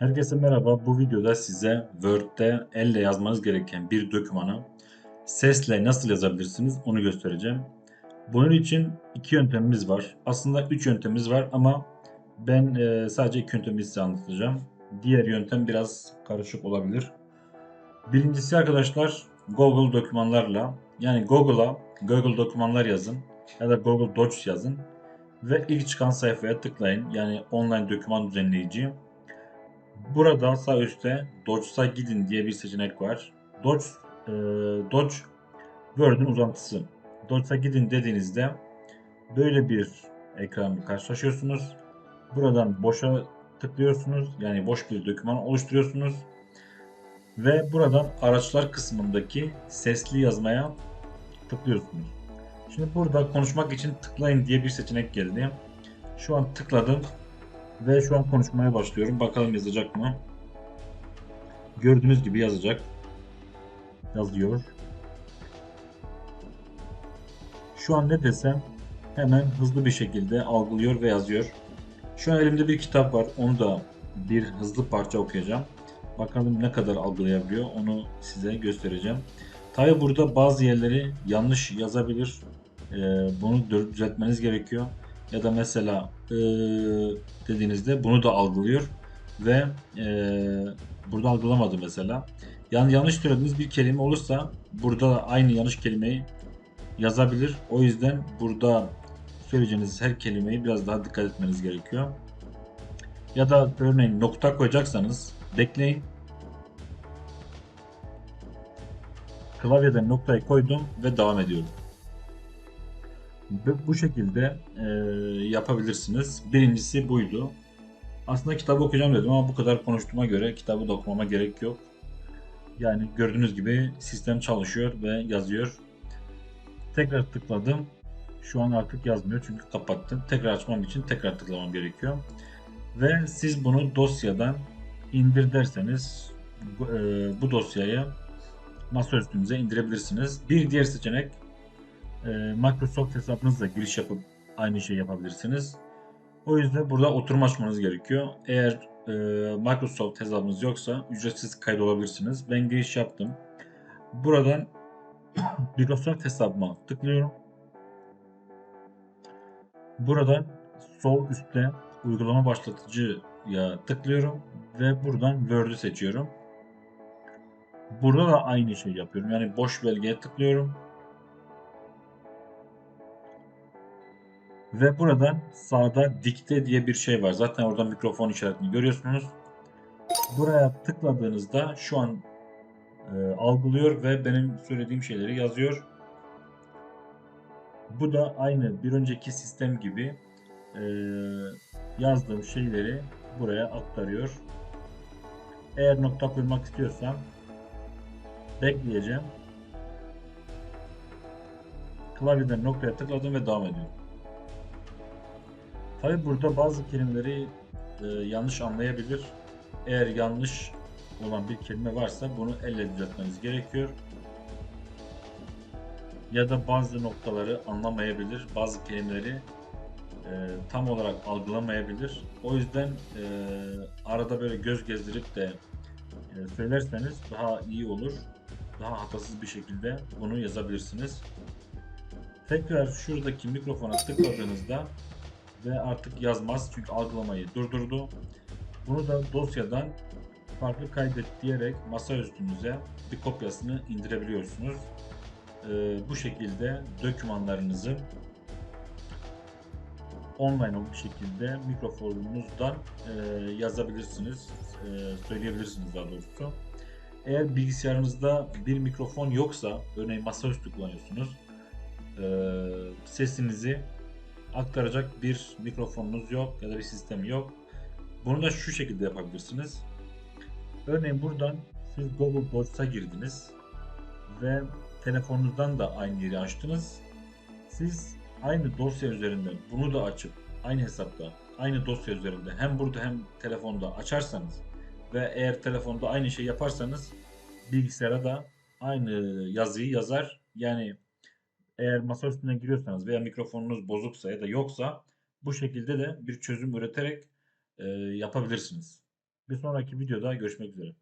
Herkese merhaba. Bu videoda size Word'de elle yazmanız gereken bir dokümanı sesle nasıl yazabilirsiniz onu göstereceğim. Bunun için iki yöntemimiz var. Aslında üç yöntemimiz var ama ben e, sadece iki yöntemi size anlatacağım. Diğer yöntem biraz karışık olabilir. Birincisi arkadaşlar Google dokümanlarla yani Google'a Google dokümanlar yazın ya da Google Docs yazın ve ilk çıkan sayfaya tıklayın. Yani online doküman düzenleyici. Burada sağ üstte Docs'a gidin diye bir seçenek var. Docs, e, Docs Word'ün uzantısı. Docs'a gidin dediğinizde böyle bir ekranla karşılaşıyorsunuz. Buradan boşa tıklıyorsunuz. Yani boş bir doküman oluşturuyorsunuz. Ve buradan araçlar kısmındaki sesli yazmaya tıklıyorsunuz. Şimdi burada konuşmak için tıklayın diye bir seçenek geldi. Şu an tıkladım ve şu an konuşmaya başlıyorum. Bakalım yazacak mı? Gördüğünüz gibi yazacak. Yazıyor. Şu an ne desem hemen hızlı bir şekilde algılıyor ve yazıyor. Şu an elimde bir kitap var. Onu da bir hızlı parça okuyacağım. Bakalım ne kadar algılayabiliyor. Onu size göstereceğim. Tabi burada bazı yerleri yanlış yazabilir. Ee, bunu düzeltmeniz gerekiyor. Ya da mesela ee, dediğinizde bunu da algılıyor ve ee, burada algılamadı mesela. Yani yanlış söylediğiniz bir kelime olursa burada da aynı yanlış kelimeyi yazabilir. O yüzden burada söyleyeceğiniz her kelimeyi biraz daha dikkat etmeniz gerekiyor. Ya da örneğin nokta koyacaksanız bekleyin. Klavyeden noktayı koydum ve devam ediyorum. Bu- şekilde e, yapabilirsiniz. Birincisi buydu. Aslında kitabı okuyacağım dedim ama bu kadar konuştuğuma göre kitabı da okumama gerek yok. Yani gördüğünüz gibi sistem çalışıyor ve yazıyor. Tekrar tıkladım. Şu an artık yazmıyor çünkü kapattım. Tekrar açmam için tekrar tıklamam gerekiyor. Ve siz bunu dosyadan indir derseniz bu, e, bu dosyayı masa üstünüze indirebilirsiniz. Bir diğer seçenek e, Microsoft hesabınızla giriş yapıp aynı şeyi yapabilirsiniz. O yüzden burada oturum açmanız gerekiyor. Eğer e, Microsoft hesabınız yoksa ücretsiz kaydolabilirsiniz. Ben giriş yaptım. Buradan Microsoft hesabıma tıklıyorum. Buradan sol üstte uygulama başlatıcıya tıklıyorum ve buradan Word'ü seçiyorum. Burada da aynı şeyi yapıyorum. Yani boş belgeye tıklıyorum. Ve buradan sağda dikte diye bir şey var. Zaten orada mikrofon işaretini görüyorsunuz. Buraya tıkladığınızda şu an e, algılıyor ve benim söylediğim şeyleri yazıyor. Bu da aynı bir önceki sistem gibi e, yazdığım şeyleri buraya aktarıyor. Eğer nokta koymak istiyorsam bekleyeceğim. Klavyeden noktaya tıkladım ve devam ediyorum. Tabi burada bazı kelimeleri e, yanlış anlayabilir. Eğer yanlış olan bir kelime varsa bunu elle düzeltmeniz gerekiyor. Ya da bazı noktaları anlamayabilir, bazı kelimeleri e, tam olarak algılamayabilir. O yüzden e, arada böyle göz gezdirip de e, söylerseniz daha iyi olur. Daha hatasız bir şekilde bunu yazabilirsiniz. Tekrar şuradaki mikrofona tıkladığınızda ve artık yazmaz çünkü algılamayı durdurdu. Bunu da dosyadan farklı kaydet diyerek masa üstünüze bir kopyasını indirebiliyorsunuz. Ee, bu şekilde dokümanlarınızı online bir şekilde mikrofonunuzdan e, yazabilirsiniz, e, söyleyebilirsiniz daha doğrusu. Eğer bilgisayarınızda bir mikrofon yoksa, örneğin masaüstü kullanıyorsunuz, e, sesinizi aktaracak bir mikrofonunuz yok ya da bir sistem yok. Bunu da şu şekilde yapabilirsiniz. Örneğin buradan siz Google Docs'a girdiniz ve telefonunuzdan da aynı yeri açtınız. Siz aynı dosya üzerinden bunu da açıp aynı hesapta aynı dosya üzerinde hem burada hem telefonda açarsanız ve eğer telefonda aynı şey yaparsanız bilgisayara da aynı yazıyı yazar. Yani eğer masa üstüne giriyorsanız veya mikrofonunuz bozuksa ya da yoksa bu şekilde de bir çözüm üreterek e, yapabilirsiniz. Bir sonraki videoda görüşmek üzere.